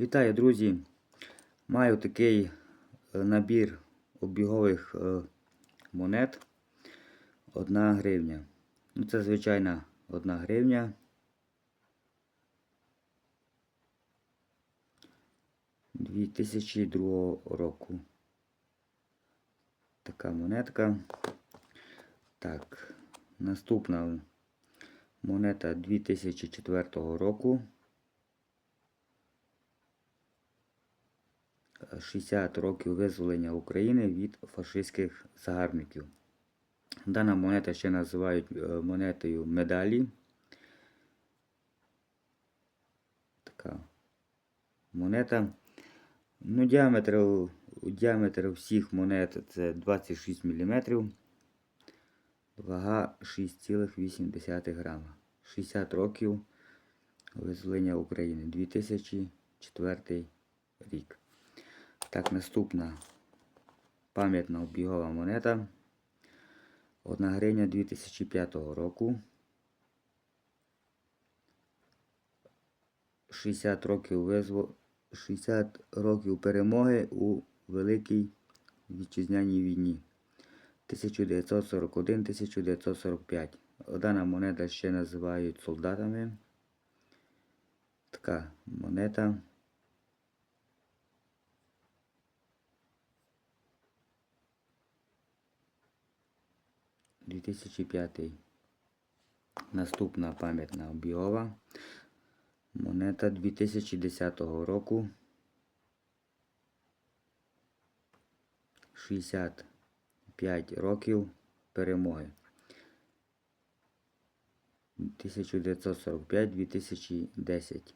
Вітаю, друзі! Маю такий е, набір обігових е, монет. Одна гривня. Ну, це звичайна одна гривня. Дві тисячі другого року. Така монетка. Так, наступна монета 2004 року. 60 років визволення України від фашистських загарбників. Дана монета ще називають е, монетою медалі. Така монета. Ну, діаметр, діаметр всіх монет це 26 мм. Вага 6,8 грама. 60 років визволення України. 2004 рік. Так, наступна пам'ятна обігова монета. Одна гривня 2005 року. 60 років визво... 60 років перемоги у Великій Вітчизняній війні 1941-1945. Дана монета ще називають солдатами. Така монета. 2005. Наступна пам'ятна обігова. Монета 2010 року. 65 років перемоги. 1945-2010.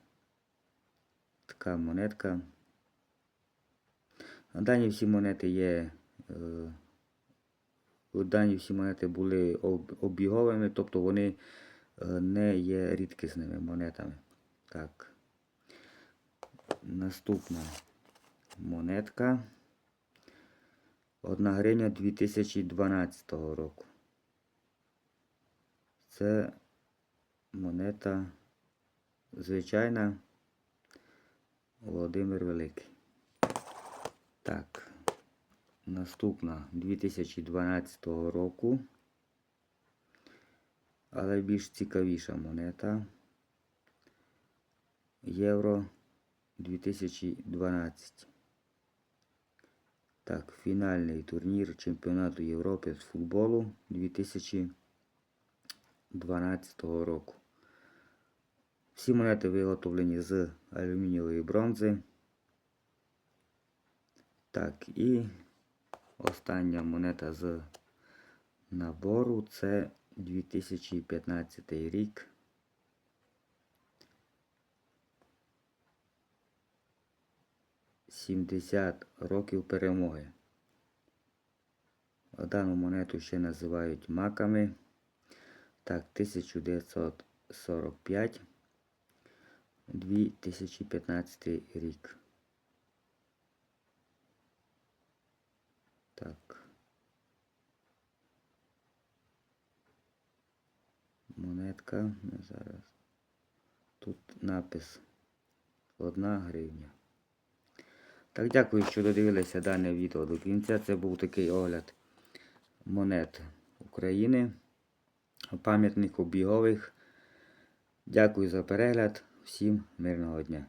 Така монетка. Дані всі монети є. Е, дані всі монети були обіговими, тобто вони е, не є рідкісними монетами. Так. Наступна монетка. Одна гривня 2012 року. Це монета звичайна Володимир Великий. Так. Наступна 2012 року. Але більш цікавіша монета. Євро 2012. Так, фінальний турнір Чемпіонату Європи з футболу 2012 року. Всі монети виготовлені з алюмінієвої бронзи. Так, і Остання монета з набору це 2015 рік. Сімдесят років перемоги. Дану монету ще називають маками. Так, 1945 2015 рік. Так. Монетка. Зараз. Тут напис одна гривня. Так, дякую, що додивилися дане відео до кінця. Це був такий огляд монет України. Пам'ятник обігових. Дякую за перегляд. Всім мирного дня.